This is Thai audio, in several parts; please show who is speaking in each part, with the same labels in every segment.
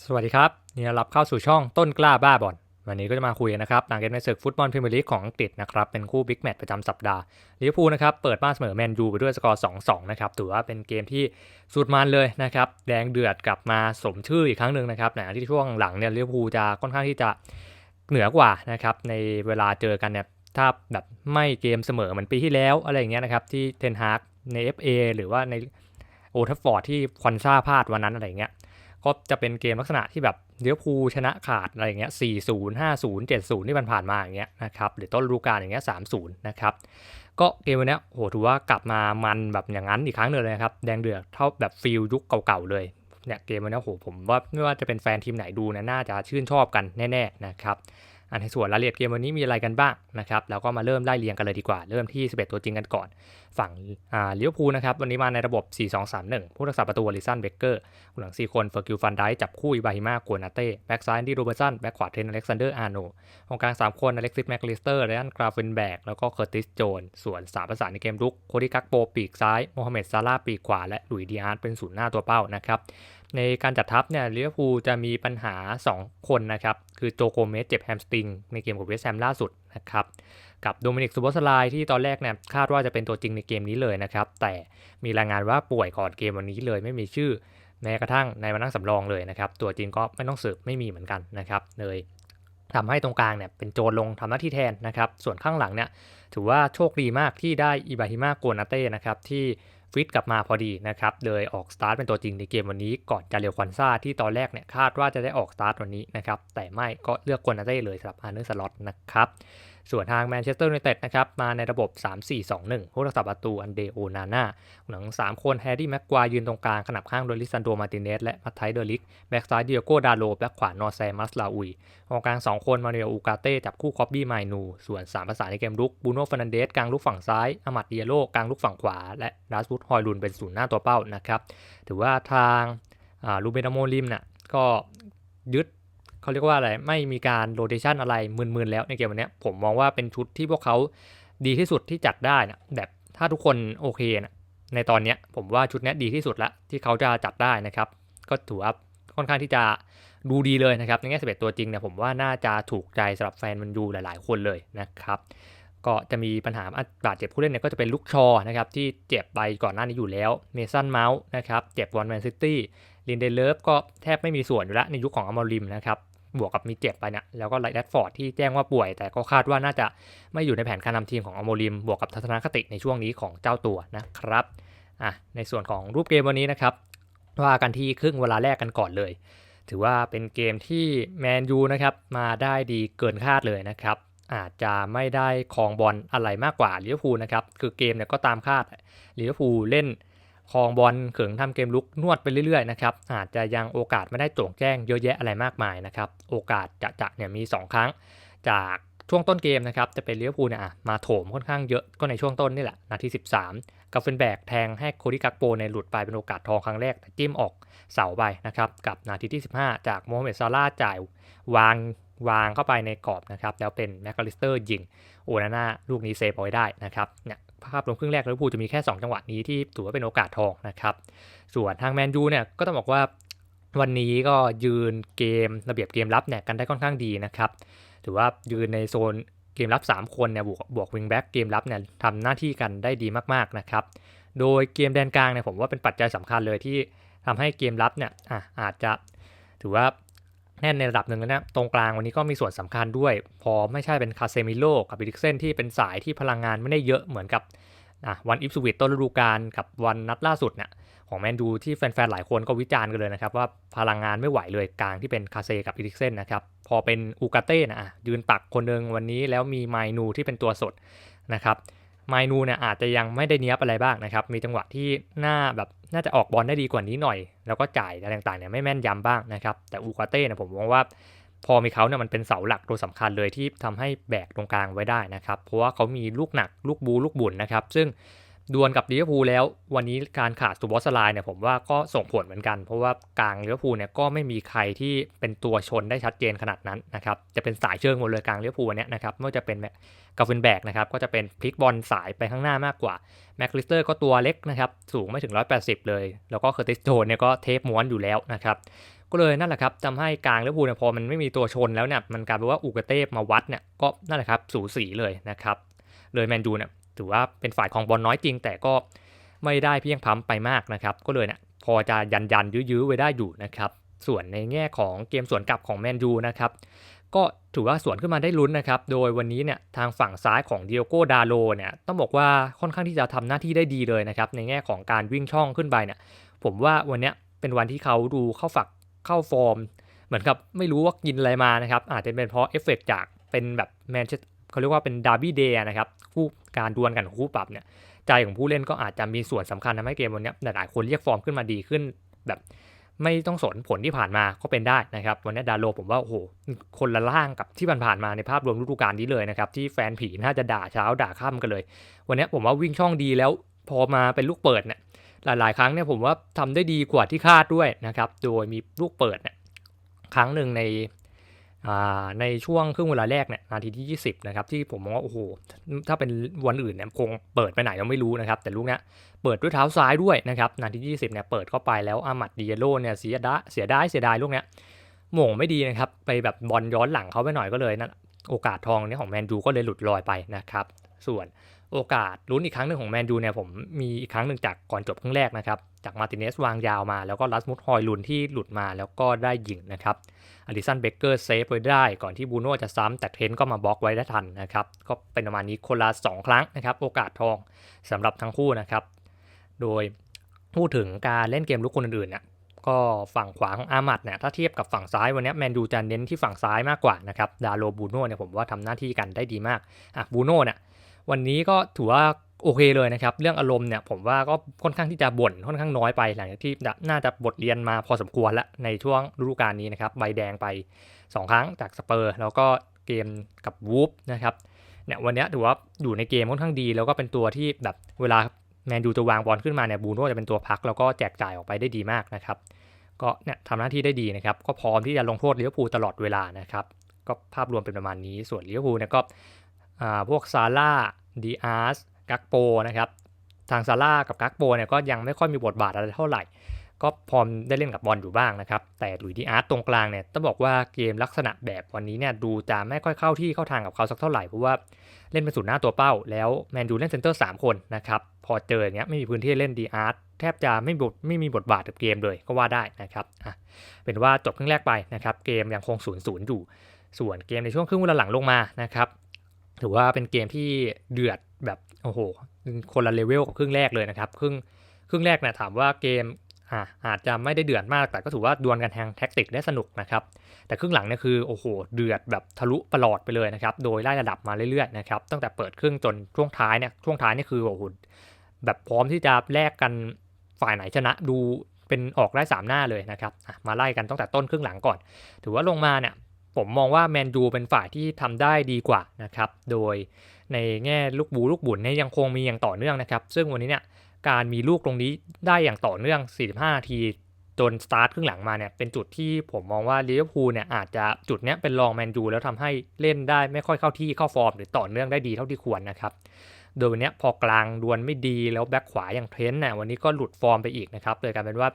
Speaker 1: สวัสดีครับนี่รับเข้าสู่ช่องต้นกล้าบ้าบอลวันนี้ก็จะมาคุยนะครับหลังเกมในศึกฟุตบอลพรีเมียร์ลีกของอังกฤษนะครับเป็นคู่บิ๊กแมตช์ประจำสัปดาห์ลิเวอร์พูลนะครับเปิดบ้านเสมอแมนยูไปด้วยสกอร์ 2-2 นะครับถือว่าเป็นเกมที่สุดมันเลยนะครับแดงเดือดกลับมาสมชื่ออีกครั้งหนึ่งนะครับในที่ช่วงหลังเนี่ยลิเวอร์พูลจะค่อนข้างที่จะเหนือกว่านะครับในเวลาเจอกันเนี่ยถ้าแบบไม่เกมเสมอเหมือนปีที่แล้วอะไรอย่างเงี้ยนะครับที่เทนฮากใน FA หรือว่าในโอทัฟฟอร์ดที่ควันซ่าพลาดวันนั้นอะไรเงี้ย ก็จะเป็นเกมลักษณะที่แบบเลี้ยวภูชนะขาดอะไรอย่างเงี้ย4 0 5 0 7 0ที่มันผ่านมาอย่างเงี้ยนะครับหรือต้นฤดูกาลอย่างเงี้ย3 0นะครับก็เกมวันนี้โหถือว่ากลับมามันแบบอย่างนั้นอีกครั้งหนึ่งเลยครับแดงเดือดเท่าแบบฟิลยุคเก่าๆเลยเนี่ยเกมวันนี้โหผมว่าไม่ว่าจะเป็นแฟนทีมไหนดูนะน่าจะชื่นชอบกันแน่ๆนะครับ อันในส่วนรายละเอียดเกมวันนี้มีอะไรกันบ้างนะครับแล้วก็มาเริ่มไล่เรียงกันเลยดีกว่า เริ่มที่ 11 ตัวจริงกันก่อน ฝั่งอ่าลิเวอร์พูลนะครับ วันนี้มาในระบบ 4-2-3-1 ผู้รักษาประตูลิสันเบเกอร์หลัง 4 คนเฟอร์กิลฟันได้จับคู่อิบาฮิมาโกนาเต้แบ็กซ้ายดีโรเบอร์สันแบ็กขวาเทนอเล็กซานเดอร์อาร์โนของกลาง3คนอเล็กซิสแมคลิสเตอร์เรอันกราฟเฟนแบกแล้วก็เคอร์ติสโจนส่วน3ประสานในเกมรุกโคดิกักโปปีกซ้ายโมฮัมเหม็ดซาร่าปีกขวาและลุยดีอาร์เป็นศูนย์หน้าตัวเป้านะครับ ในการจัดทัพเนี่ยลิเวอร์พูลจะมีปัญหา 2 คนนะครับ คือโจโกเมสเจ็บแฮมสตริงในเกมกับเวสต์แฮมล่าสุดนะครับกับโดมินิกซูโบสไลที่ตอนแรกเนี่ยคาดว่าจะเป็นตัวจริงในเกมนี้เลยนะครับ แต่มีรายงานว่าป่วยก่อนเกมวันนี้เลยไม่มีชื่อแม้กระทั่งในมานั่งสำรองเลยนะครับ ตัวจริงก็ไม่ต้องสืบไม่มีเหมือนกันนะครับเลยทำให้ตรงกลางเนี่ยเป็นโจนลงทำหน้าที่แทนนะครับ ส่วนข้างหลังเนี่ยถือว่าโชคดีมากที่ได้อิบาฮิมาโกนาเต้นะครับที่ ฟิตกลับมาพอดีนะครับเลยออกสตาร์ทเป็นตัวจริงในเกมวันนี้ก่อนจาเรียวควันซ่าที่ตอนแรกเนี่ยคาดว่าจะได้ออกสตาร์ทวันนี้นะครับแต่ไม่ก็เลือกควนาเต้เลยสำหรับอาร์เนอร์สล็อตนะครับ ส่วนทางแมนเชสเตอร์ยูไนเต็ดนะครับมาในระบบ 3-4-2-1 ผู้รักษาประตูอันเดโอนาน่าหลัง 3 คนแฮร์รี่แม็กควายยืนตรงกลางขนับข้างโดยลิซันโดมาติเนสและมัตไทเดอริก แบ็กซ้ายเดียโกดาโล แบ็กขวานอร์แซมัสลาอุยกองกลาง 2 คนมาเรียอูกาเต้จับคู่คอบบี้ไมนู ส่วน 3 ภาษาในเกมลุกบูโน่ฟ e นันเดสกลางลุกฝั่งซ้ายอามัดเดียโลกลางลุกฝั่งขวา และดาสบุตฮอยลุนเป็นศูนย์หน้าตัวเป้านะครับถือว่าทางลูเบนโมลิมเนี่ยก็ยึด เขาเรียกว่าอะไร ไม่มีการโรเตชันอะไรมึนๆแล้วในเกมวันนี้ผมมองว่าเป็นชุดที่พวกเขาดีที่สุดที่จัดได้นะแบบถ้าทุกคนโอเคนะในตอนนี้ผมว่าชุดนี้ดีที่สุดละที่เขาจะจัดได้นะครับ ก็ถือว่าค่อนข้างที่จะดูดีเลยนะครับในแง่สเปตัวจริงเนี่ยผมว่าน่าจะถูกใจสำหรับแฟนมันยูหลาย ๆ คนเลยนะครับก็จะมีปัญหาบาดเจ็บผู้เล่นเนี่ยก็จะเป็นลุกชอนะครับที่เจ็บไปก่อนหน้านี้อยู่แล้วเมสันเมาส์นะครับเจ็บวอนแมนซิตี้ลินเดเลฟก็แทบไม่มีส่วนอยู่แล้วในยุคของอมอริมนะครับ บวกกับมีเจ็บไปเนี่ยแล้วก็ไลท์แรดฟอร์ดที่แจ้งว่าป่วย แต่ก็คาดว่าน่าจะไม่อยู่ในแผนการนำทีมของอโมริม บวกกับทัศนคติในช่วงนี้ของเจ้าตัวนะครับอะในส่วนของรูปเกมวันนี้นะครับว่ากันที่ครึ่งเวลาแรกกันก่อนเลย ถือว่าเป็นเกมที่แมนยูนะครับมาได้ดีเกินคาดเลยนะครับอาจจะไม่ได้ครองบอลอะไรมากกว่าลิเวอร์พูลนะครับคือเกมเนี่ยก็ตามคาดลิเวอร์พูลเล่น คลองบอลเขิงทำเกมลุกนวดไปเรื่อยๆนะครับอาจจะยังโอกาสไม่ได้โจ่งแจ้งเยอะแยะอะไรมากมายนะครับโอกาสจะจะเนี่ยมี 2 ครั้ง จากช่วงต้นเกมนะครับจะเป็นเลี้ยวภูเนี่ยมาโถมค่อนข้างเยอะก็ในช่วงต้นนี่แหละนาที 13 กับเฟนแบกแทงให้โคดิกักโปในหลุดไปเป็นโอกาสทองครั้งแรกแต่จิ้มออกเสาไปนะครับกับนาทีที่ 15 จากโมฮัมเหม็ดซาร่าจ่ายวางวางเข้าไปในกรอบนะครับแล้วเป็นแมคคาลิสเตอร์ยิงโอนาน่าลูกนี้เซฟเอาไว้ได้นะครับเนี่ย ภาพลงครึ่งแรกลิเวอร์พูลจะมีแค่ 2 จังหวะนี้ที่ถือว่าเป็นโอกาสทองนะครับ ส่วนทางแมนยูเนี่ยก็ต้องบอกว่าวันนี้ก็ยืนเกมระเบียบเกมรับเนี่ยกันได้ค่อนข้างดีนะครับ ถือว่ายืนในโซนเกมรับ 3 คนเนี่ยบวกบวกวิงแบ็กเกมรับเนี่ยทำหน้าที่กันได้ดีมากๆนะครับ โดยเกมแดนกลางเนี่ยผมว่าเป็นปัจจัยสำคัญเลยที่ทำให้เกมรับเนี่ยอะอาจจะถือว่า แน่นในระดับหนึ่งแล้วนะ ตรงกลางวันนี้ก็มีส่วนสำคัญด้วย พอไม่ใช่เป็นคาเซมิโลกับบิลิกเซนที่เป็นสายที่พลังงานไม่ได้เยอะเหมือนกับวันอิฟสวิตต้นฤดูกาลกับวันนัดล่าสุดเนี่ยของแมนดูที่แฟนๆ หลายคนก็วิจารณ์กันเลยนะครับ ว่าพลังงานไม่ไหวเลยกลางที่เป็นคาเซกับบิลิกเซนนะครับ พอเป็นอูกาเต้นะยืนตักคนหนึ่งวันนี้แล้วมีไมนูที่เป็นตัวสดนะครับ ไมนูเนี่ยอาจจะยังไม่ได้เนี้ยบอะไรบ้างนะครับมีจังหวะที่หน้าแบบน่าจะออกบอลได้ดีกว่านี้หน่อย แล้วก็จ่ายอะไรต่างๆเนี่ยไม่แม่นยำบ้างนะครับแต่อูกาเต้เนี่ยผมมองว่าพอมีเขาเนี่ยมันเป็นเสาหลักตัวสำคัญเลยที่ทำให้แบกตรงกลางไว้ได้นะครับเพราะว่าเขามีลูกหนักลูกบูลูกบุญนะครับซึ่ง ดวลกับลิเวอร์พูลแล้ว วันนี้การขาดตูบอสไลน์เนี่ยผมว่าก็ส่งผลเหมือนกัน เพราะว่ากลางลิเวอร์พูลเนี่ยก็ไม่มีใครที่เป็นตัวชนได้ชัดเจนขนาดนั้นนะครับจะเป็นสายเชิงหมดเลยกลางลิเวอร์พูลเนี่ยนะครับไม่ว่าจะเป็นกาฟินแบกนะครับก็จะเป็นพลิกบอลสายไปข้างหน้ามากกว่าแม็กลิสเตอร์ก็ตัวเล็กนะครับสูงไม่ถึง 180 เลย แล้วก็เคอร์ติสโจนเนี่ยก็เทปม้วนอยู่แล้วนะครับก็เลยนั่นแหละครับทำให้กลางลิเวอร์พูลเนี่ยพอมันไม่มีตัวชนแล้วเนี่ยมันกลายเป็นว่าอูกเต้มาวัดเนี่ยก็นั่นแหละครับสูสีเลยนะครับเลยแมนยูเนี่ย ถือว่าเป็นฝ่ายของบอลน้อยจริง แต่ก็ไม่ได้เพียงพ้ำไปมากนะครับ ก็เลยเนี่ยพอจะยันยันยื้อๆไว้ได้อยู่นะครับ ส่วนในแง่ของเกมสวนกลับของแมนยูนะครับก็ถือว่าสวนขึ้นมาได้ลุ้นนะครับ โดยวันนี้เนี่ยทางฝั่งซ้ายของเดียโก้ดาโลเนี่ยต้องบอกว่าค่อนข้างที่จะทำหน้าที่ได้ดีเลยนะครับ ในแง่ของการวิ่งช่องขึ้นไปเนี่ย ผมว่าวันนี้เป็นวันที่เขาดูเข้าฝักเข้าฟอร์ม เหมือนกับไม่รู้ว่ากินอะไรมานะครับ อาจจะเป็นเพราะเอฟเฟกจากเป็นแบบแมนเชส เขาเรียกว่าเป็นดาร์บี้เดย์นะครับคู่การดวลกันคู่ปรับเนี่ยใจของผู้เล่นก็อาจจะมีส่วนสำคัญทำให้เกมวันนี้หลายๆคนเรียกฟอร์มขึ้นมาดีขึ้นแบบไม่ต้องสนผลที่ผ่านมาก็เป็นได้นะครับ วันนี้ดาโลผมว่าโอ้โหคนละล่างกับที่ผ่านๆมาในภาพรวมฤดูกาลนี้เลยนะครับ ที่แฟนผีน่าจะด่าเช้าด่าค่ำกันเลย วันนี้ผมว่าวิ่งช่องดีแล้วพอมาเป็นลูกเปิดเนี่ยหลายๆ ครั้งเนี่ยผมว่าทำได้ดีกว่าที่คาดด้วยนะครับโดยมีลูกเปิดเนี่ยครั้งหนึ่งใน ในช่วงครึ่งเวลาแรกเนี่ยนาทีที่ 20 นะครับ ที่ผมมองว่า โอ้โห ถ้าเป็นวันอื่นเนี่ยคงเปิดไปไหนเราไม่รู้นะครับ แต่ลูกเนี้ยเปิดด้วยเท้าซ้ายด้วยนะครับ นาทีที่ 20 เนี่ยเปิดเข้าไปแล้วอามัดดิเยโลเนี่ยเสียดาเสียได้เสียดายลูกเนี้ยหม่งไม่ดีนะครับ ไปแบบบอลย้อนหลังเขาไปหน่อยก็เลยนั่นโอกาสทองนี้ของแมนยูก็เลยหลุดลอยไปนะครับ ส่วน โอกาสลุ้นอีกครั้งหนึ่งของแมนยูเนี่ยผมมีอีกครั้งหนึ่งจากก่อนจบครึ่งแรกนะครับ จากมาติเนสวางยาวมาแล้วก็ลัสมุดฮอยลุนที่หลุดมาแล้วก็ได้ยิงนะครับอลิสันเบเกอร์เซฟไว้ได้ก่อนที่บูโน่จะซ้ำแต่เทนก็มาบล็อกไว้ได้ทันนะครับ ก็เป็นประมาณนี้คนละ 2 ครั้งนะครับ โอกาสทองสำหรับทั้งคู่นะครับ โดยพูดถึงการเล่นเกมลุกคนอื่นๆเนี่ยก็ฝั่งขวาของอามัดเนี่ยถ้าเทียบกับฝั่งซ้ายวันนี้แมนยูจะเน้นที่ฝั่งซ้ายมากกว่านะครับดาโลบูโน่เนี่ยผมว่าทำหน้าที่กันได้ดีมากอะบูโน่เนี่ย วันนี้ก็ถือว่าโอเคเลยนะครับ เรื่องอารมณ์เนี่ยผมว่าก็ค่อนข้างที่จะบ่นค่อนข้างน้อยไปหลังจากที่น่าจะบทเรียนมาพอสมควรแล้วในช่วงฤดูกาลนี้นะครับใบแดงไป 2 ครั้งจากสเปอร์แล้วก็เกมกับวูฟนะครับเนี่ยวันนี้ถือว่าอยู่ในเกมค่อนข้างดี แล้วก็เป็นตัวที่แบบเวลาแมนยูจะวางบอลขึ้นมาเนี่ยบูโน่จะเป็นตัวพัก แล้วก็แจกจ่ายออกไปได้ดีมากนะครับก็เนี่ยทำหน้าที่ได้ดีนะครับก็พร้อมที่จะลงโทษลิเวอร์พูลตลอดเวลานะครับก็ภาพรวมเป็นประมาณนี้ส่วนลิเวอร์พูลเนี่ยก็ พวกซาร่าดีอาร์สกักโปนะครับทางซาร่ากับกักโปเนี่ยก็ยังไม่ค่อยมีบทบาทอะไรเท่าไหร่ ก็พร้อมได้เล่นกับบอลอยู่บ้างนะครับ แต่ลุยดีอาร์ตตรงกลางเนี่ยต้องบอกว่าเกมลักษณะแบบวันนี้เนี่ยดูจะไม่ค่อยเข้าที่เข้าทางกับเขาสักเท่าไหร่เพราะว่าเล่นเป็นศูนย์หน้าตัวเป้า แล้วแมนยูเล่นเซนเตอร์3คนนะครับพอเจออย่างเงี้ยไม่มีพื้นที่เล่นดีอาร์ตแทบจะไม่บทไม่มีบทบาทกับเกมเลยก็ว่าได้นะครับอะเป็นว่าจบครึ่งแรกไปนะครับเกมยังคงศูนย์ศูนย์อยู่ส่วนเกมในช่วงครึ่งเวลาหลังลงมานะครับ ถือว่าเป็นเกมที่เดือดแบบโอ้โห คนละเลเวลกับครึ่งแรกเลยนะครับ ครึ่งครึ่งแรกเนี่ยถามว่าเกมอ่าอาจจะไม่ได้เดือดมากแต่ก็ถือว่าดวลกันทางแท็กติกได้สนุกนะครับ แต่ครึ่งหลังเนี่ยคือโอ้โหเดือดแบบทะลุประหลอดไปเลยนะครับ โดยไล่ระดับมาเรื่อยๆนะครับตั้งแต่เปิดครึ่งจนช่วงท้ายเนี่ยช่วงท้ายนี่คือโอ้โหแบบพร้อมที่จะแลกกันฝ่ายไหนชนะดูเป็นออกได้3หน้าเลยนะครับมาไล่กันตั้งแต่ต้นครึ่งหลังก่อน ถือว่าลงมาเนี่ย ผมมองว่าแมนยูเป็นฝ่ายที่ทำได้ดีกว่านะครับ โดยในแง่ลูกบูลูกบุญเนี่ยยังคงมีอย่างต่อเนื่องนะครับ ซึ่งวันนี้เนี่ยการมีลูกตรงนี้ได้อย่างต่อเนื่อง 45 นาทีจนสตาร์ทครึ่งหลังมาเนี่ยเป็นจุดที่ผมมองว่าลิเวอร์พูลเนี่ยอาจจะจุดเนี้ยเป็นรองแมนยูแล้วทำให้เล่นได้ไม่ค่อยเข้าที่เข้าฟอร์ม หรือต่อเนื่องได้ดีเท่าที่ควรนะครับโดยวันนี้พอกลางดวลไม่ดีแล้วแบ็คขวาอย่างเทรนต์เนี่ยวันนี้ก็หลุดฟอร์มไปอีกนะครับเลยกลายเป็นว่า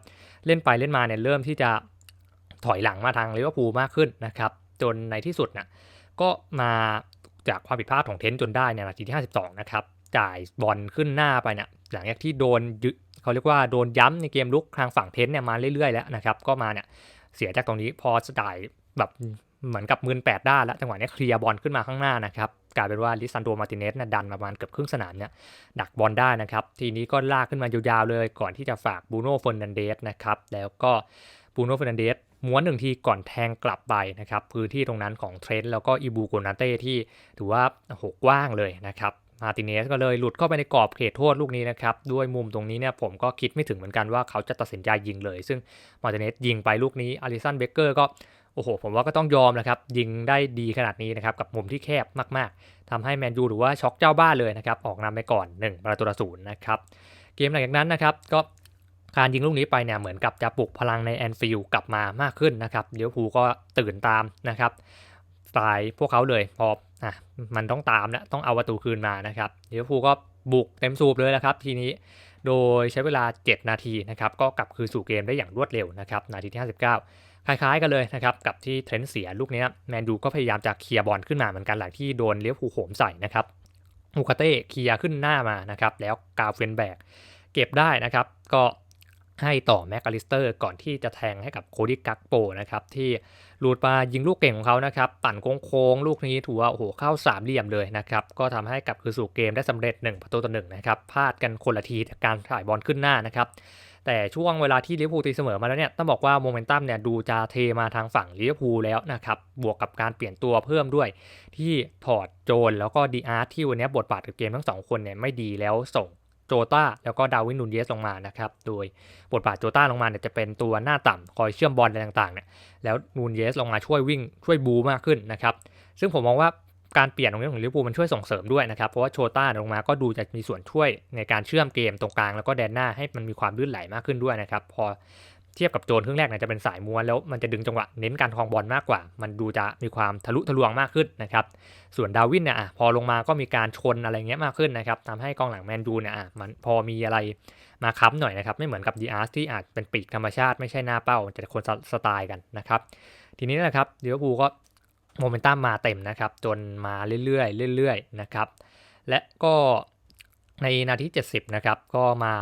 Speaker 1: เล่นไปเล่นมาเนี่ยเริ่มที่จะถอยหลังมาทางลิเวอร์พูลมากขึ้นนะครับ จนในที่สุดนะ่ะก็มาจากความผิดพลาดของเทนจนได้เนี่ยนาทีที่ 52 นะครับ จ่ายบอลขึ้นหน้าไปเนี่ยหลังจากที่โดนยึเขาเรียกว่าโดนย้ำในเกมลุกทางฝั่งเทนเนี่ยมาเรื่อยๆแล้วนะครับ ก็มาเนี่ยเสียจากตรงนี้พอจ่ายแบบเหมือนกับมืนแปดด้านแล้วจังหวะนี้เคลียร์บอลขึ้นมาข้างหน้านะครับกลายเป็นว่าลิซันโดมาติเนสเนี่ยดันประมาณเกือบครึ่งสนามเนี่ยดักบอลได้นะครับ ทีนี้ก็ลากขึ้นมายาวๆเลย ก่อนที่จะฝากบูโน่เฟอร์นันเดสนะครับแล้วก็บูโน่เฟอร์นันเดส ม้วนหนึ่งทีก่อนแทงกลับไปนะครับ พื้นที่ตรงนั้นของเทรนด์แล้วก็อีบูโกนาเต้ที่ถือว่าหกว้างเลยนะครับมาติเนสก็เลยหลุดเข้าไปในกรอบเขตโทษลูกนี้นะครับ ด้วยมุมตรงนี้เนี่ยผมก็คิดไม่ถึงเหมือนกันว่าเขาจะตัดสินใจยิงเลย ซึ่งมาติเนสยิงไปลูกนี้อาริสันเบเกอร์ก็โอ้โห ผมว่าก็ต้องยอมนะครับ ยิงได้ดีขนาดนี้นะครับ กับมุมที่แคบมากๆทำให้แมนยูหรือว่าช็อกเจ้าบ้านเลยนะครับ ออกนำไปก่อน 1 ประตูต่อศูนย์นะครับ เกมหลังจากนั้นนะครับ ก็ การยิงลูกนี้ไปเนี่ยเหมือนกับจะปลุกพลังในแอนฟิลกลับมามากขึ้นนะครับเดี๋ยวภูก็ตื่นตามนะครับสไตล์พวกเขาเลยพออะมันต้องตามแล้วต้องเอาประตูคืนมานะครับเดี๋ยวภูก็บุกเต็มสูบเลยนะครับทีนี้โดยใช้เวลา 7 นาทีนะครับก็กลับคืนสู่เกมได้อย่างรวดเร็วนะครับนาทีที่ 59 คล้ายๆกันเลยนะครับกับที่เทรนต์เสียลูกนี้แมนยูก็พยายามจะเคลียร์บอลขึ้นมาเหมือนกันหลังที่โดนเลี้ยวผูโหมใส่นะครับมูคาเต้เคลียร์ขึ้นหน้ามานะครับแล้วกาเฟนแบกเก็บได้นะครับก็ ให้ต่อแม็กอลิสเตอร์ก่อนที่จะแทงให้กับโคดี้กักโปนะครับที่ลูดมายิงลูกเก่งของเขานะครับปั่นโค้งๆลูกนี้ถือว่าโอ้โหเข้าสามเหลี่ยมเลยนะครับก็ทำให้กลับคืนสู่เกมได้สำเร็จ 1 ประตูต่อหนึ่งนะครับพลาดกันคนละทีจากการถ่ายบอลขึ้นหน้านะครับแต่ช่วงเวลาที่ลิเวอร์พูลตีเสมอมาแล้วเนี่ยต้องบอกว่าโมเมนตัมเนี่ยดูจะเทมาทางฝั่งลิเวอร์พูลแล้วนะครับบวกกับการเปลี่ยนตัวเพิ่มด้วย ที่ถอดโจนแล้วก็ดีอาร์ที่วันนี้บทบาทกับเกมทั้งสองคนเนี่ยไม่ดีแล้วส่ง โจต้าแล้วก็ดาวินนูนเยสลงมานะครับ โดยบทบาทโจต้าลงมาเนี่ยจะเป็นตัวหน้าต่ำคอยเชื่อมบอลอะไรต่างๆเนี่ยแล้วนูนเยสลงมาช่วยวิ่งช่วยบูมากขึ้นนะครับ ซึ่งผมมองว่าการเปลี่ยนตรงนี้ของลิเวอร์พูลมันช่วยส่งเสริมด้วยนะครับ เพราะว่าโชต้าลงมาก็ดูจะมีส่วนช่วยในการเชื่อมเกมตรงกลางแล้วก็แดนหน้าให้มันมีความลื่นไหลมากขึ้นด้วยนะครับ พอ เทียบกับโจนครึ่งแรกเนี่ยจะเป็นสายม้วนแล้วมันจะดึงจังหวะเน้นการคลองบอลมากกว่า มันดูจะมีความทะลุทะลวงมากขึ้นนะครับส่วนดาวินเนี่ยพอลงมาก็มีการชนอะไรเงี้ยมากขึ้นนะครับทำให้กองหลังแมนยูเนี่ยมันพอมีอะไรมาค้ำหน่อยนะครับไม่เหมือนกับดีอาร์ที่อาจเป็นปีกธรรมชาติไม่ใช่หน้าเป้าจะคนสไตล์กันนะครับทีนี้นะครับเดี๋ยวพูก็โมเมนตัมมาเต็มนะครับจนมาเรื่อยๆเรื่อยๆนะครับและก็ในนาที 70 นะครับ ก็มา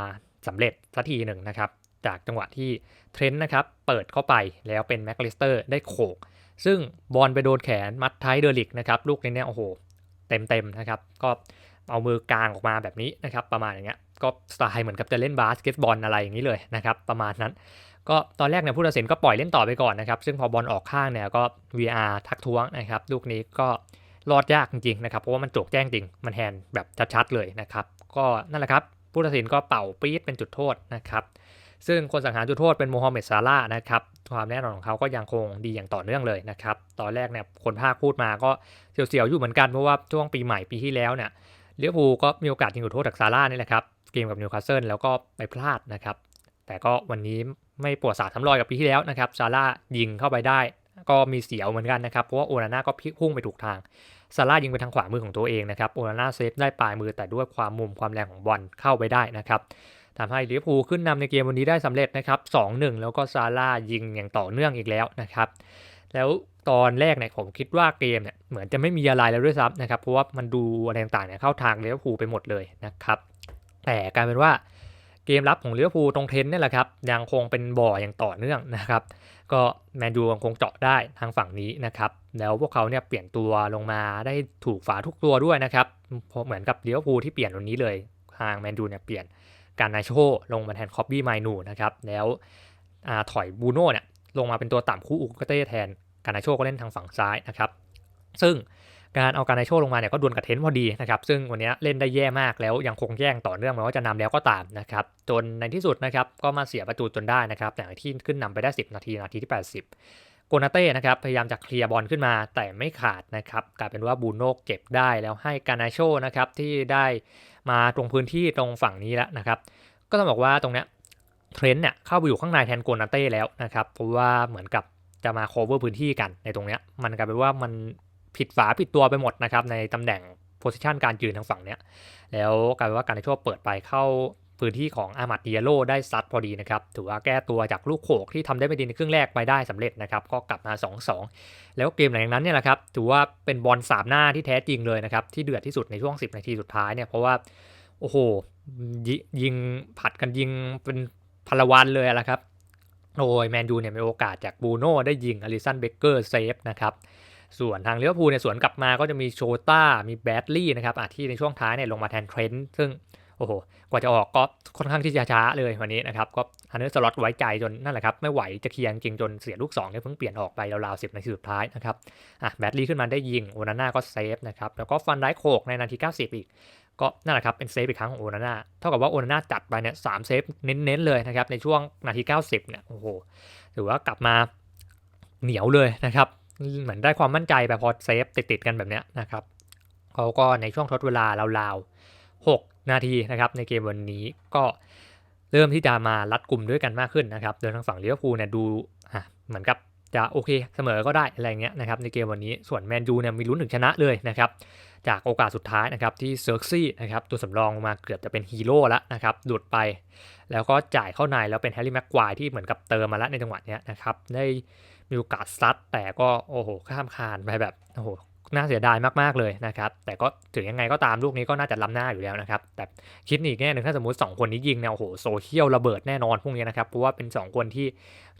Speaker 1: สำเร็จสักทีหนึ่งนะครับ จากจังหวะที่เทรนต์นะครับเปิดเข้าไปแล้วเป็นแม็กลิสเตอร์ได้โขก ซึ่งบอลไปโดนแขนมัดท้ายเดอริกนะครับลูกนี้เนี่ยโอ้โหเต็มๆนะครับก็เอามือกลางออกมาแบบนี้นะครับประมาณอย่างเงี้ยก็สไตล์เหมือนกับจะเล่นบาสเกตบอลอะไรอย่างนี้เลยนะครับประมาณนั้น ก็ตอนแรกเนี่ยผู้ตัดสินก็ปล่อยเล่นต่อไปก่อนนะครับซึ่งพอบอลออกข้างเนี่ยก็ VR ทักท้วงนะครับลูกนี้ก็รอดยากจริงๆนะครับเพราะว่ามันโจกแจ้งจริง มันแฮนแบบชัดๆเลยนะครับก็นั่นแหละครับผู้ตัดสินก็เป่าปี๊ดเป็นจุดโทษนะครับ ซึ่งคนสังหารจุดโทษเป็นโมฮัมเหม็ดซาร่านะครับความแน่นอนของเขาก็ยังคงดีอย่างต่อเนื่องเลยนะครับตอนแรกเนี่ยคนภาคพูดมาก็เสียวๆอยู่เหมือนกันเพราะว่าช่วงปีใหม่ปีที่แล้วเนี่ยเลี้ยวภูก็มีโอกาสยิงจุดโทษจากซาร่านี่แหละครับเกมกับนิวคาสเซิลแล้วก็ไปพลาดนะครับแต่ก็วันนี้ไม่ปวดสาทำรอยกับปีที่แล้วนะครับซาร่ายิงเข้าไปได้ ก็มีเสียวเหมือนกันนะครับเพราะว่าโอนาน่าก็พุ่งไปถูกทางซาร่ายิงไปทางขวามือของตัวเองนะครับโอนาน่าเซฟได้ปลายมือแต่ด้วยความมุมความแรงของบอลเข้าไปได้นะครับ ทำให้ลิเวอร์พูลขึ้นนำในเกมวันนี้ได้สำเร็จนะครับ 2-1 แล้วก็ซาร่ายิงอย่างต่อเนื่องอีกแล้วนะครับ แล้วตอนแรกเนี่ยผมคิดว่าเกมเนี่ยเหมือนจะไม่มีอะไรแล้วด้วยซ้ำนะครับ เพราะว่ามันดูอะไรต่างๆเนี่ยเข้าทางลิเวอร์พูลไปหมดเลยนะครับ แต่กลายเป็นว่าเกมรับของลิเวอร์พูลตรงเทนนี่แหละครับยังคงเป็นบ่ออย่างต่อเนื่องนะครับ ก็แมนยูยังคงเจาะได้ทางฝั่งนี้นะครับ แล้วพวกเขาเนี่ยเปลี่ยนตัวลงมาได้ถูกฝาทุกตัวด้วยนะครับเหมือนกับลิเวอร์พูลที่เปลี่ยนวันนี้เลยทางแมนยูเนี่ยเปลี่ยน การนาโชลงมาแทนคอบบี้ไมนูนะครับแล้วถอยบูโน่เนี่ยลงมาเป็นตัวต่ำคู่อุกเต้แทนการนาโชก็เล่นทางฝั่งซ้ายนะครับซึ่งการเอาการนาโชลงมาเนี่ยก็ดวลกับเทนพอดีนะครับซึ่งวันนี้เล่นได้แย่มากแล้วยังคงแย่งต่อเนื่องแม้ว่าจะนำแล้วก็ตามนะครับจนในที่สุดนะครับก็มาเสียประตูจนได้นะครับอย่างที่ขึ้นนำไปได้ 10 นาทีนาทีที่ 80 โกนาเต้นะครับพยายามจะเคลียร์บอลขึ้นมาแต่ไม่ขาดนะครับกลายเป็นว่าบูโน่เก็บได้แล้วให้การนาโชนะครับที่ได้ มาตรงพื้นที่ตรงฝั่งนี้แล้วนะครับ ก็ต้องบอกว่าตรงเนี้ยเทรนด์เนี่ยเข้าไปอยู่ข้างในแทนโกนาเต้แล้วนะครับเพราะว่าเหมือนกับจะมา cover พื้นที่กันในตรงเนี้ยมันกลายเป็นว่ามันผิดฝาผิดตัวไปหมดนะครับในตำแหน่งโพสิชันการยืนทางฝั่งเนี้ยแล้วกลายเป็นว่าการในช่วเปิดไปเข้า พื้นที่ของอามัดเดียโลได้ซัดพอดีนะครับ ถือว่าแก้ตัวจากลูกโขกที่ทำได้ไม่ดีในครึ่งแรกไปได้สำเร็จนะครับ ก็กลับมา 2-2 แล้วเกมหลังจากนั้นเนี่ยแหละครับ ถือว่าเป็นบอลสามหน้าที่แท้จริงเลยนะครับ ที่เดือดที่สุดในช่วง 10 นาทีสุดท้ายเนี่ย เพราะว่า โอ้โหยิงผัดกันยิงเป็นพลวันเลยละครับโดยแมนยูเนี่ยมีโอกาสจากบูโน่ได้ยิงอลิสันเบเกอร์เซฟนะครับส่วนทางเลี้ยวภูเนี่ยสวนกลับมาก็จะมีโชต้ามีแบดลี่นะครับที่ในช่วงท้ายเนี่ยลงมาแทนเทรนด์ซึ่ง โอ้โห กว่าจะออกก็ค่อนข้างที่จะช้าเลยวันนี้นะครับ ก็อันนี้สล็อตไว้ใจจนนั่นแหละครับ ไม่ไหวจะเคลียร์จริงจนเสียลูก2เนี่ยเพิ่งเปลี่ยนออกไปราวๆสินาทีสุดท้ายนะครับอะแบดลี่ขึ้นมาได้ยิงโอนาน่าก็เซฟนะครับ แล้วก็ฟันได้โขกในนาที 90 อีก ก็นั่นแหละครับเป็นเซฟอีกครั้งของโอนาน่าเท่ากับว่าโอนาน่าจัดไปเนี่ยสามเซฟเน้นๆเลยนะครับในช่วงนาที 90เนี่ยโอ้โหถือว่ากลับมาเหนียวเลยนะครับเหมือนได้ความมั่นใจแบบพอเซฟติดๆกันแบบเนี้ยนะครับเขาก็ในช่วงทดเวลาราวๆ6 นาทีนะครับในเกมวันนี้ก็เริ่มที่จะมารัดกลุ่มด้วยกันมากขึ้นนะครับโดยทางฝั่งลิเวอร์พูลเนี่ยดูเหมือนกับจะโอเคเสมอก็ได้อะไรเงี้ยนะครับในเกมวันนี้ส่วนแมนยูเนี่ยมีลุ้นถึงชนะเลยนะครับจากโอกาสสุดท้ายนะครับที่เซิร์กซี่นะครับตัวสำรองมาเกือบจะเป็นฮีโร่แล้วนะครับหลุดไป แล้วก็จ่ายเข้าในแล้วเป็นแฮร์รี่แม็กควายที่เหมือนกับเติมมาแล้วในจังหวะเนี้ยนะครับได้มีโอกาสซัดแต่ก็โอ้โหข้ามคานไปแบบโอ้โห น่าเสียดายมากๆเลยนะครับ แต่ก็ถึงยังไงก็ตามลูกนี้ก็น่าจะล้ำหน้าอยู่แล้วนะครับ แต่คิดอีกแง่หนึ่งถ้าสมมติ 2 คนนี้ยิงเนี่ยโอ้โหโซเชียลระเบิดแน่นอนพวกนี้นะครับ เพราะว่าเป็น 2 คนที่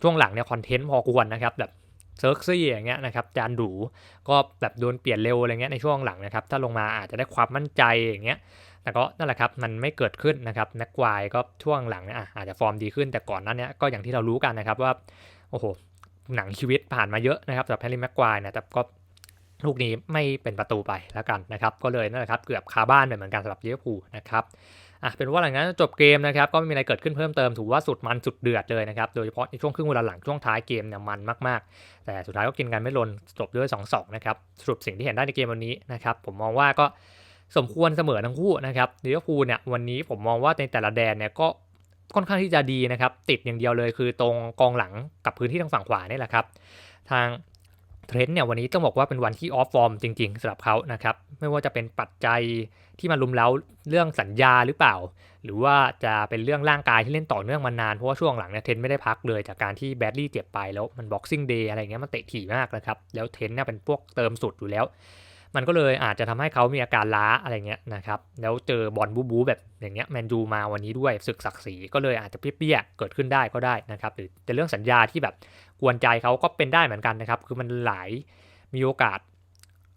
Speaker 1: ช่วงหลังเนี่ยคอนเทนต์พอควรนะครับแบบเซิร์กซี่อย่างเงี้ยนะครับจานดูก็แบบโดนเปลี่ยนเร็วอะไรเงี้ยในช่วงหลังนะครับ ถ้าลงมาอาจจะได้ความมั่นใจอย่างเงี้ยแต่ก็นั่นแหละครับมันไม่เกิดขึ้นนะครับแม็กควายก็ช่วงหลังเนี่ยอาจจะฟอร์มดีขึ้นแต่ก่อนนั้นเนี่ยก็อย่างที่เรารู้กันนะครับว่าโอ้โหหนังชีวิตผ่านมาเยอะนะครับสำหรับแฮร์รี่แม็กควายเนี่ยแต่ก็ ลูกนี้ไม่เป็นประตูไปแล้วกันนะครับ ก็เลยนั่นแหละครับเกือบคาบ้านไปเหมือนกันสำหรับเยอร์พูลนะครับอะเป็นว่าหลังจากนั้นจบเกมนะครับก็ไม่มีอะไรเกิดขึ้นเพิ่มเติมถือว่าสุดมันสุดเดือดเลยนะครับโดยเฉพาะในช่วงครึ่งเวลาหลังช่วงท้ายเกมเนี่ยมันมากๆ แต่สุดท้ายก็กินกันไม่ลนจบด้วย 2-2 นะครับสรุปสิ่งที่เห็นได้ในเกมวันนี้นะครับผมมองว่าก็สมควรเสมอทั้งคู่นะครับลิเวอร์พูลเนี่ยวันนี้ผมมองว่าในแต่ละแดนเนี่ยก็ค่อนข้างที่จะดีนะครับติดอย่างเดียวเลยคือตรงกองหลังกับพื้นที่ทางฝั่งขวานี่แหละครับทาง เทรนด์เนี่ยวันนี้ต้องบอกว่าเป็นวันที่ออฟฟอร์มจริงๆสำหรับเขานะครับ ไม่ว่าจะเป็นปัจจัยที่มาลุมเล้าเรื่องสัญญาหรือเปล่า หรือว่าจะเป็นเรื่องร่างกายที่เล่นต่อเนื่องมานาน เพราะว่าช่วงหลังเนี่ยเทนไม่ได้พักเลยจากการที่แบดลี่เจ็บไปแล้วมันบ็อกซิ่งเดย์อะไรเงี้ยมันเตะถี่มากนะครับ แล้วเทนเนี่ยเป็นพวกเติมสุดอยู่แล้ว มันก็เลยอาจจะทำให้เขามีอาการล้าอะไรเงี้ยนะครับ แล้วเจอบอลบูบูแบบอย่างเงี้ยแมนยูมาวันนี้ด้วยศึกศักดิ์ศรีก็เลยอาจจะเปี้ยเกิดขึ้นได้ก็ได้นะครับ หรือแต่เรื่องสัญญาที่แบบกวนใจเขาก็เป็นได้เหมือนกันนะครับ คือมันหลายมีโอกาส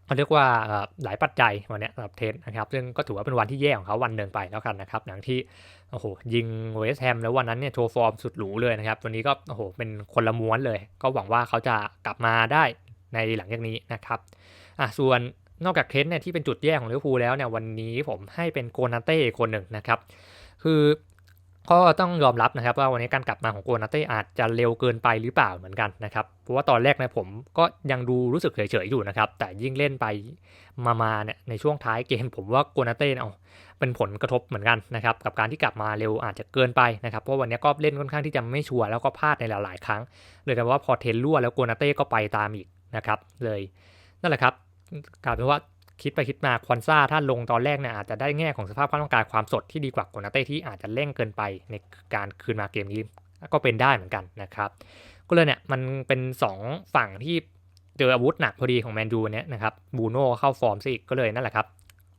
Speaker 1: เขาเรียกว่าหลายปัจจัยวันนี้สำหรับเทนนะครับ ซึ่งก็ถือว่าเป็นวันที่แย่ของเขาวันหนึ่งไปแล้วกันนะครับ หลังที่โอ้โหยิงเวสแฮมแล้ววันนั้นเนี่ยโชว์ฟอร์มสุดหรูเลยนะครับวันนี้ก็โอ้โหเป็นคนละม้วนเลย ก็หวังว่าเขาจะกลับมาได้ในหลังจากนี้นะครับอะส่วน นอกจากเทนเนี่ยที่เป็นจุดแย่ของลิเวอร์พูลแล้วเนี่ยวันนี้ผมให้เป็นโกนาเต้คนหนึ่งนะครับ คือก็ต้องยอมรับนะครับว่าวันนี้การกลับมาของโกนาเต้อาจจะเร็วเกินไปหรือเปล่าเหมือนกันนะครับ เพราะว่าตอนแรกเนี่ยผมก็ยังดูรู้สึกเฉยๆอยู่นะครับ แต่ยิ่งเล่นไปมาๆเนี่ยในช่วงท้ายเกมผมว่าโกนาเต้เอาเป็นผลกระทบเหมือนกันนะครับกับการที่กลับมาเร็วอาจจะเกินไปนะครับเพราะวันนี้ก็เล่นค่อนข้างที่จะไม่ชัวร์แล้วก็พลาดในหลายๆครั้งเลยแต่ว่าพอเทนรั่วแล้วโกนาเต้ก็ไปตามอีกนะครับเลยนั่นแหละครับ กลายเป็นว่าคิดไปคิดมาควันซ่าถ้าลงตอนแรกเนี่ยอาจจะได้แง่ของสภาพร่ามต้องกายความสดที่ดีกว่าโกนาเต้ที่อาจจะเร่งเกินไปในการคืนมาเกมนี้ก็เป็นได้เหมือนกันนะครับ ก็เลยเนี่ยมันเป็น 2 ฝั่งที่เจออาวุธหนักพอดีของแมนยูเนี่ยนะครับบูโน่เข้าฟอร์มซิก็เลยนั่นแหละครับ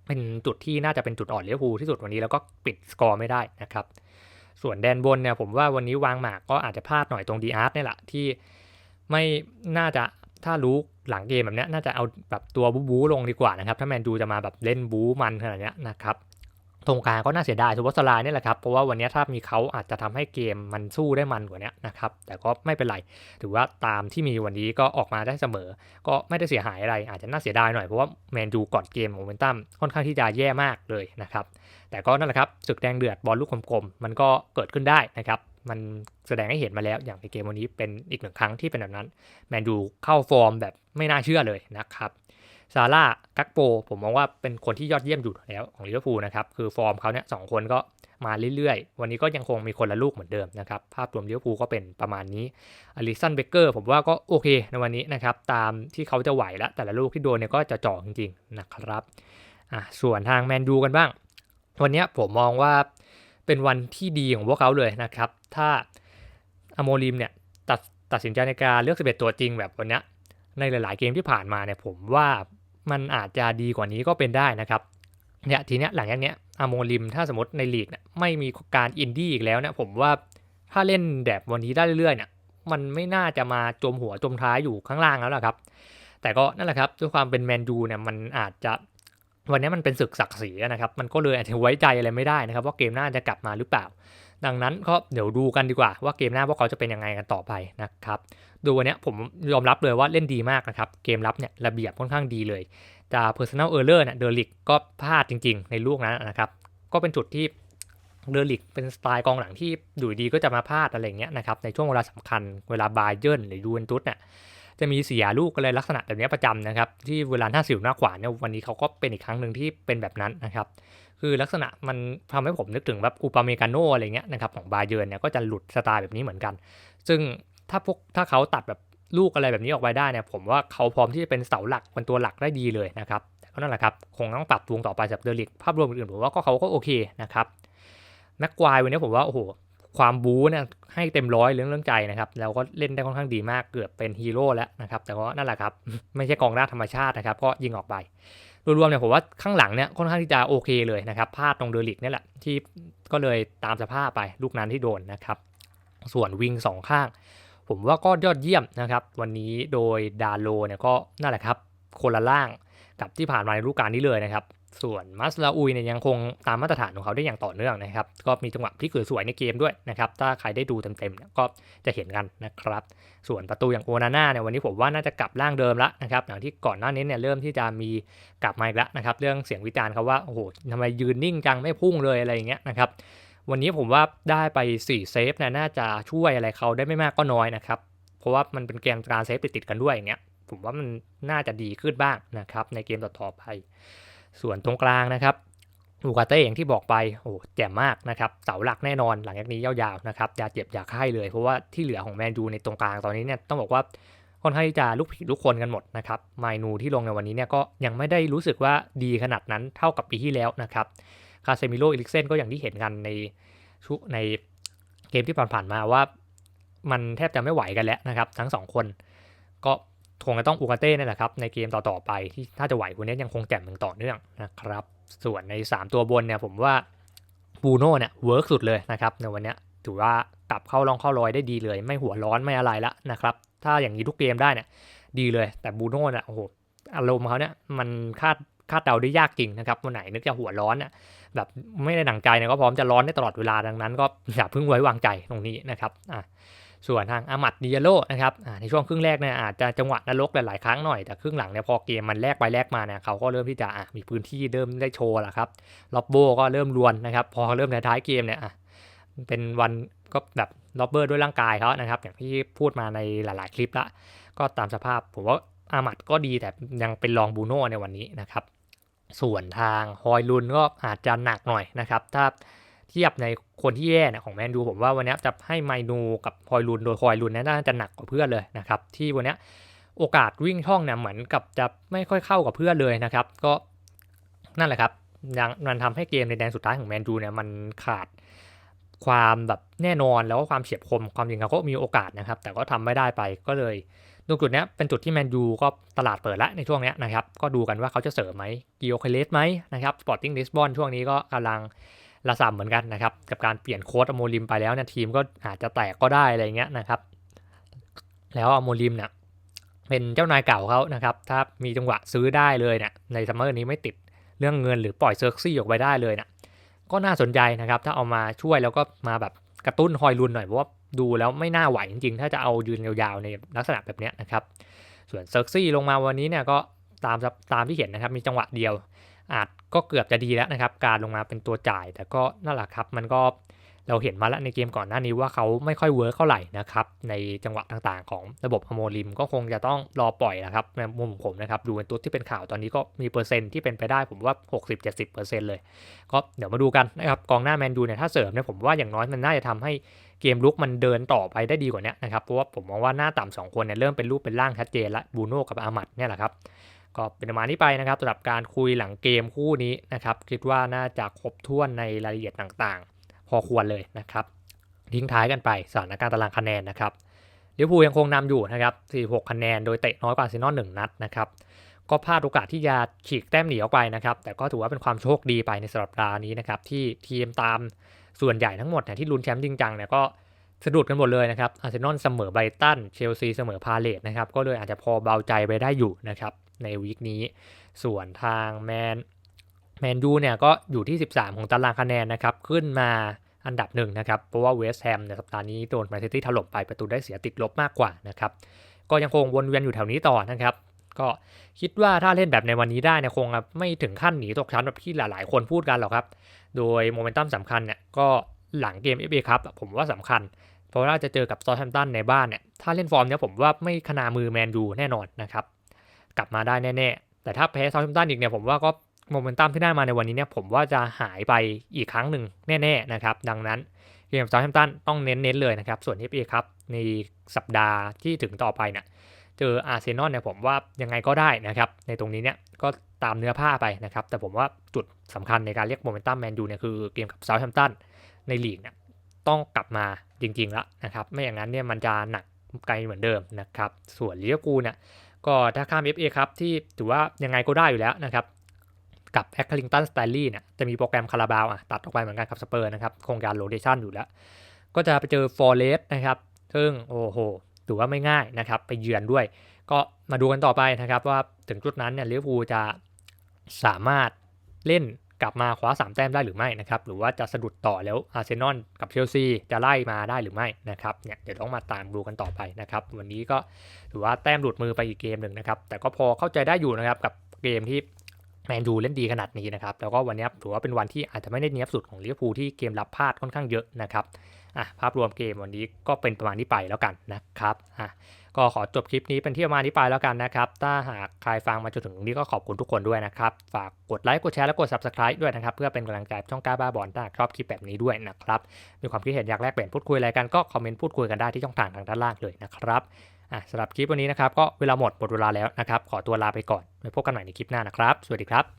Speaker 1: เป็นจุดที่น่าจะเป็นจุดอ่อนเลี้ยวภูที่สุดวันนี้แล้วก็ปิดสกอร์ไม่ได้นะครับ ส่วนแดนบนเนี่ยผมว่าวันนี้วางหมากก็อาจจะพลาดหน่อยตรงดีอาร์ตเนี่ยแหละที่ไม่น่าจะ ถ้ารู้หลังเกมแบบนี้น่าจะเอาแบบตัวบูบูลงดีกว่านะครับ ถ้าแมนดูจะมาแบบเล่นบู๊มันขนาดนี้นะครับตรงกลางก็น่าเสียดายทูบอสลานี่แหละครับ เพราะว่าวันนี้ถ้ามีเขาอาจจะทำให้เกมมันสู้ได้มันกว่านี้นะครับ แต่ก็ไม่เป็นไร ถือว่าตามที่มีวันนี้ก็ออกมาได้เสมอ ก็ไม่ได้เสียหายอะไร อาจจะน่าเสียดายหน่อย เพราะว่าแมนดูก่อนเกมโมเมนตัมค่อนข้างที่จะแย่มากเลยนะครับ แต่ก็นั่นแหละครับศึกแดงเดือดบอลลูกกลมๆมันก็เกิดขึ้นได้นะครับ มันแสดงให้เห็นมาแล้วอย่างในเกมวันนี้เป็นอีกหนึ่งครั้งที่เป็นแบบนั้น แมนยูเข้าฟอร์มแบบไม่น่าเชื่อเลยนะครับซาร่ากักโป ผมมองว่าเป็นคนที่ยอดเยี่ยมอยู่แล้วของลิเวอร์พูลนะครับ คือฟอร์มเขาเนี่ยสองคนก็มาเรื่อยๆ วันนี้ก็ยังคงมีคนละลูกเหมือนเดิมนะครับ ภาพรวมลิเวอร์พูลก็เป็นประมาณนี้อลิสันเบเกอร์ผมว่าก็โอเคในวันนี้นะครับ ตามที่เขาจะไหวแล้วแต่ละลูกที่โดนเนี่ยก็จะจ่อจริงๆนะครับอะส่วนทางแมนยูกันบ้าง วันนี้ผมมองว่า เป็นวันที่ดีของพวกเขาเลยนะครับ ถ้าอโมลิมเนี่ยตัดตัดสินใจในการเลือก 11 ตัวจริงแบบวันนี้ในหลาย ๆ เกมที่ผ่านมาเนี่ยผมว่ามันอาจจะดีกว่านี้ก็เป็นได้นะครับเนี่ยทีเนี้ยหลังจากเนี้ยอโมลิมถ้าสมมติในลีกเนี่ยไม่มีการอินดี้อีกแล้วเนี่ยผมว่าถ้าเล่นแบบวันนี้ได้เรื่อย ๆ เนี่ยมันไม่น่าจะมาจมหัวจมท้ายอยู่ข้างล่างแล้วล่ะครับ แต่ก็นั่นแหละครับด้วยความเป็นแมนยูเนี่ยมันอาจจะ วันนี้มันเป็นศึกศักดิ์ศรีนะครับ มันก็เลยอาจจะไว้ใจอะไรไม่ได้นะครับ ว่าเกมหน้าจะกลับมาหรือเปล่า ดังนั้นก็เดี๋ยวดูกันดีกว่าว่าเกมหน้าพวกเขาจะเป็นยังไงกันต่อไปนะครับดูวันนี้ผมยอมรับเลยว่าเล่นดีมากนะครับ เกมรับเนี่ยระเบียบค่อนข้างดีเลยจะ personal error เนี่ยเดอริกก็พลาดจริง ๆ ในลูกนั้นนะครับ ก็เป็นจุดที่เดอริกเป็นสไตล์กองหลังที่อยู่ดีก็จะมาพลาดอะไรเงี้ยนะครับในช่วงเวลาสำคัญเวลาบาเยิร์นหรือยูเวนตุสเนี่ย จะมีเสียลูกอะไรลักษณะแบบนี้ประจำนะครับ ที่เวลาห้าสิวหน้าขวานเนี่ยวันนี้เขาก็เป็นอีกครั้งหนึ่งที่เป็นแบบนั้นนะครับ คือลักษณะมันทำให้ผมนึกถึงแบบอูปาเมกาโนอะไรเงี้ยนะครับของบาเยิร์นเนี่ยก็จะหลุดสไตล์แบบนี้เหมือนกัน ซึ่งถ้าพวกถ้าเขาตัดแบบลูกอะไรแบบนี้ออกไปได้เนี่ยผมว่าเขาพร้อมที่จะเป็นเสาหลักเป็นตัวหลักได้ดีเลยนะครับก็นั่นแหละครับคงต้องปรับปรุงต่อไปสำหรับเดลิกภาพรวมอื่นๆผมว่าก็เขาก็โอเคนะครับแม็กควายวันนี้ผมว่าโอ้โห ความบู๊เนี่ยให้เต็มร้อยเรื่องเรื่องใจนะครับแล้วก็เล่นได้ค่อนข้างดีมากเกือบเป็นฮีโร่แล้วนะครับแต่ก็นั่นแหละครับ ไม่ใช่กองหน้าธรรมชาตินะครับ ก็ยิงออกไปรวมๆเนี่ยผมว่าข้างหลังเนี่ยค่อนข้างที่จะโอเคเลยนะครับพลาดตรงเดลิกนี่แหละที่ก็เลยตามสภาพไปลูกนั้นที่โดนนะครับ ส่วนวิงสองข้าง ผมว่าก็ยอดเยี่ยมนะครับ วันนี้โดยดาโลเนี่ยก็นั่นแหละครับคนละล่างกับที่ผ่านมาในฤดูกาลนี้เลยนะครับ ส่วนมัสลาอุยเนี่ยยังคงตามมาตรฐานของเขาได้อย่างต่อเนื่องนะครับ ก็มีจังหวะพลิกสวยในเกมด้วยนะครับ ถ้าใครได้ดูเต็มๆเนี่ยก็จะเห็นกันนะครับ ส่วนประตูอย่างโอนาน่าเนี่ยวันนี้ผมว่าน่าจะกลับร่างเดิมล้วนะครับอย่างที่ก่อนหน้านี้เนี่ยเริ่มที่จะมีกลับมาอีกแล้วนะครับ เรื่องเสียงวิจารณ์เขาว่า โอ้โหทำไมยืนนิ่งจังไม่พุ่งเลยอะไรอย่างเงี้ยนะครับ วันนี้ผมว่าได้ไป 4 เซฟเนี่ยน่าจะช่วยอะไรเขาได้ไม่มากก็น้อยนะครับ เพราะว่ามันเป็นเกมการเซฟติดๆกันด้วยอย่างเงี้ย ผมว่ามันน่าจะดีขึ้นบ้างนะครับในเกมต่อๆไป ส่วนตรงกลางนะครับอูกาเต้อย่างที่บอกไปโอ้แจ่มมากนะครับเสาหลักแน่นอนหลังจากนี้ยาวๆนะครับอย่าเจ็บอย่าไข้เลยเพราะว่าที่เหลือของแมนยูในตรงกลางตอนนี้เนี่ยต้องบอกว่าค่อนข้างที่จะลุกผิดลุกคนกันหมดนะครับไมนูที่ลงในวันนี้เนี่ยก็ยังไม่ได้รู้สึกว่าดีขนาดนั้นเท่ากับปีที่แล้วนะครับคาเซมิโลอิลิกเซนก็อย่างที่เห็นกันในชุในเกมที่ผ่านๆมาว่า มันแทบจะไม่ไหวกันแล้วนะครับ ทั้งสองคน ก็ คงจะต้องอูกาเต้นี่แหละครับในเกมต่อๆไปที่ถ้าจะไหวคนนี้ยังคงแจ่มอย่างต่อเนื่องนะครับ ส่วนใน 3 ตัวบนเนี่ยผมว่าบูโน่เนี่ยเวิร์กสุดเลยนะครับในวันนี้ถือว่ากลับเข้าลองเข้ารอยได้ดีเลย ไม่หัวร้อนไม่อะไรละนะครับ ถ้าอย่างนี้ทุกเกมได้เนี่ยดีเลยแต่บูโน่เนี่ยโอ้โหอารมณ์เขาเนี่ยมันคาดคาดเดาได้ยากจริงนะครับวันไหนนึกจะหัวร้อนน่ะแบบไม่ได้ดังใจเนี่ยก็พร้อมจะร้อนได้ตลอดเวลาดังนั้น ก็อย่าเพิ่งไว้วางใจตรงนี้นะครับอะ ส่วนทางอามัดดิยโลนะครับในช่วงครึ่งแรกเนี่ยอาจจะจังหวะนรกหลายๆครั้งหน่อยแต่ครึ่งหลังเนี่ยพอเกมมันแลกไปแลกมาเนี่ยเขาก็เริ่มที่จะมีพื้นที่เริ่มได้โชว์แล้วครับล็อบโบก็เริ่มรวนนะครับพอเริ่มในท้ายเกมเนี่ยเป็นวันก็แบบล็อบเบอร์ด้วยร่างกายเขานะครับ อย่างที่พูดมาในหลายๆคลิปละ ก็ตามสภาพผมว่าอามัดก็ดีแต่ยังเป็นรองบูโน่ในวันนี้นะครับ ส่วนทางฮอยลุนก็อาจจะหนักหน่อยนะครับ ถ้า เทียบในคนที่แย่นี่ยของแมนดูผมว่าวันนี้จะให้ไมนูกับฮอยลุนโดยฮอยลุนน่าจะหนักกว่าเพื่อนเลยนะครับที่วันนี้โอกาสวิ่งช่องเนี่ยเหมือนกับจะไม่ค่อยเข้ากับเพื่อนเลยนะครับ ก็นั่นแหละครับยังมันทำให้เกมในแดนสุดท้ายของแมนดูเนี่ยมันขาดความแบบแน่นอนแล้วก็ความเฉียบคมความจริงเขาก็มีโอกาสนะครับ แต่ก็ทำไม่ได้ไปก็เลยตรงจุดนี้เป็นจุดที่แมนยูก็ตลาดเปิดแล้วในช่วงนี้นะครับ ก็ดูกันว่าเขาจะเสริมไหมกิโอเคเลสไหมนะครับสปอร์ติ้งลิสบอนช่วงนี้ก็กำลัง ระสำเหมือนกันนะครับ กับการเปลี่ยนโค้ดอโมลิมไปแล้วเนี่ยทีมก็อาจจะแตกก็ได้อะไรเงี้ยนะครับ แล้วอโมลิมเนี่ยเป็นเจ้านายเก่าเขานะครับ ถ้ามีจังหวะซื้อได้เลยเนี่ยในซัมเมอร์นี้ไม่ติดเรื่องเงินหรือปล่อยเซิร์ซี่ออกไปได้เลยเนี่ยก็น่าสนใจนะครับ ถ้าเอามาช่วยแล้วก็มาแบบกระตุ้นฮอยลุนหน่อยเพราะว่าดูแล้วไม่น่าไหวจริงๆ ถ้าจะเอายืนยาวๆในลักษณะแบบนี้นะครับ ส่วนเซิร์ซี่ลงมาวันนี้เนี่ยก็ตามตามที่เห็นนะครับมีจังหวะเดียว อาจก็เกือบจะดีแล้วนะครับ การลงมาเป็นตัวจ่าย แต่ก็นั่นแหละครับ มันก็เราเห็นมาแล้วในเกมก่อนหน้านี้ว่าเขาไม่ค่อยเวิร์กเท่าไหร่นะครับ ในจังหวะต่างๆ ของระบบอโมลิมก็คงจะต้องรอปล่อยนะครับในมุมผมนะครับ ดูเป็นตัวที่เป็นข่าวตอนนี้ก็มีเปอร์เซ็นต์ที่เป็นไปได้ผมว่า 60-70%เลย ก็เดี๋ยวมาดูกันนะครับกองหน้าแมนดูเนี่ยถ้าเสริมเนี่ยผมว่าอย่างน้อยมันน่าจะทำให้เกมลุกมันเดินต่อไปได้ดีกว่านี้นะครับเพราะว่าผมมองว่าหน้าต่ำสองคนเนี่ยเริ่มเป็นรูปเป็นร่างชัดเจนละบูโน่กับอามัดเนี่ยแหละครับ ก็เป็นประมาณนี้ไปนะครับสำหรับการคุยหลังเกมคู่นี้นะครับ คิดว่าน่าจะครบถ้วนในรายละเอียดต่างๆ พอควรเลยนะครับ ทิ้งท้ายกันไปสถานการณ์ตารางคะแนนนะครับลิเวอร์พูลยังคงนำอยู่นะครับ 46 คะแนน โดยเตะน้อยกว่าอาร์เซนอล1นัดนะครับ ก็พลาดโอกาสที่จะฉีกแต้มหนีออกไปนะครับ แต่ก็ถือว่าเป็นความโชคดีไปในสัปดาห์นี้นะครับ ที่ทีมตามส่วนใหญ่ทั้งหมดเนี่ยที่ลุ้นแชมป์จริงจังเนี่ยก็สะดุดกันหมดเลยนะครับ อาร์เซนอลเสมอไบรตัน เชลซีเสมอพาเลตนะครับ ก็เลยอาจจะพอเบาใจไปได้อยู่นะครับ ในวีคนี้ ส่วนทางแมนแมนยูเนี่ยก็อยู่ที่ 13 ของตารางคะแนนนะครับ ขึ้นมาอันดับหนึ่งนะครับ เพราะว่าเวสต์แฮมในสัปดาห์นี้โดนแมนซิตี้ถล่มไปประตูได้เสียติดลบมากกว่านะครับ ก็ยังคงวนเวียนอยู่แถวนี้ต่อนะครับ ก็คิดว่าถ้าเล่นแบบในวันนี้ได้เนี่ยคงไม่ถึงขั้นหนีตกชั้นแบบที่หลายๆ คนพูดกันหรอกครับ โดยโมเมนตัมสำคัญเนี่ยก็หลังเกม FA ครับผมว่าสำคัญ เพราะว่าจะเจอกับซอแฮมตันในบ้านเนี่ยถ้าเล่นฟอร์มเนี่ยผมว่าไม่ขนามือแมนยูแน่นอนนะครับ กลับมาได้แน่ๆ แต่ถ้าแพ้ซอแฮมตันอีกเนี่ยผมว่าก็โมเมนตัมที่ได้มาในวันนี้เนี่ยผมว่าจะหายไปอีกครั้งหนึ่งแน่ๆนะครับดังนั้นเกมซอแฮมตันต้องเน้นๆเลยนะครับส่วน FA ครับในสัปดาห์ที่ถึงต่อไปเนี่ยเจออาร์เซนอลเนี่ยผมว่ายังไงก็ได้นะครับในตรงนี้เนี่ยก็ตามเนื้อผ้าไปนะครับแต่ผมว่าจุดสำคัญในการเรียกโมเมนตัมแมนยูเนี่ยคือเกมกับเซาท์แฮมป์ตันในลีกเนี่ยต้องกลับมาจริงๆแล้วนะครับไม่อย่างนั้นเนี่ยมันจะหนักไกลเหมือนเดิมนะครับส่วนลิเวอร์พูลเนี่ย ก็ถ้าข้าม FA ครับที่ถือว่ายังไงก็ได้อยู่แล้วนะครับกับแอคคลิงตันสไตลี่เนี่ยจะมีโปรแกรมคาราบาวอะตัดออกไปเหมือนกันกับสเปอร์นะครับโครงการโรเดชันอยู่แล้ว ก็จะไปเจอฟอร์เรสนะครับ ซึ่งโอ้โหถือว่าไม่ง่ายนะครับไปเยือนด้วย ก็มาดูกันต่อไปนะครับว่าถึงจุดนั้นเนี่ยลิเวอร์พูลจะสามารถเล่น กลับมาคว้า 3 แต้มได้หรือไม่นะครับหรือว่าจะสะดุดต่อแล้วอาร์เซนอลกับเชลซีจะไล่มาได้หรือไม่นะครับเนี่ยเดี๋ยวต้องมาตามดูกันต่อไปนะครับวันนี้ก็ถือว่าแต้มหลุดมือไปอีกเกมหนึ่งนะครับแต่ก็พอเข้าใจได้อยู่นะครับกับเกมที่แมนยูเล่นดีขนาดนี้นะครับแล้วก็วันนี้ถือว่าเป็นวันที่อาจจะไม่ได้เนี้ยบสุดของลิเวอร์พูลที่เกมรับพลาดค่อนข้างเยอะนะครับอะภาพรวมเกมวันนี้ก็เป็นประมาณนี้ไปแล้วกันนะครับอะ ก็ขอจบคลิปนี้เป็นที่ประมาณนี้ไปแล้วกันนะครับ ถ้าหากใครฟังมาจนถึงนี้ก็ขอบคุณทุกคนด้วยนะครับ ฝากกดไลค์กดแชร์และกด subscribe ด้วยนะครับ เพื่อเป็นกำลังใจช่องกล้าบ้าบอลถ้าชอบคลิปแบบนี้ด้วยนะครับ มีความคิดเห็นอยากแลกเปลี่ยนพูดคุยอะไรกันก็คอมเมนต์พูดคุยกันได้ที่ช่องทางทางด้านล่างเลยนะครับอะสำหรับคลิปวันนี้นะครับก็เวลาหมดหมดเวลาแล้วนะครับ ขอตัวลาไปก่อนไว้พบกันใหม่ในคลิปหน้านะครับ สวัสดีครับ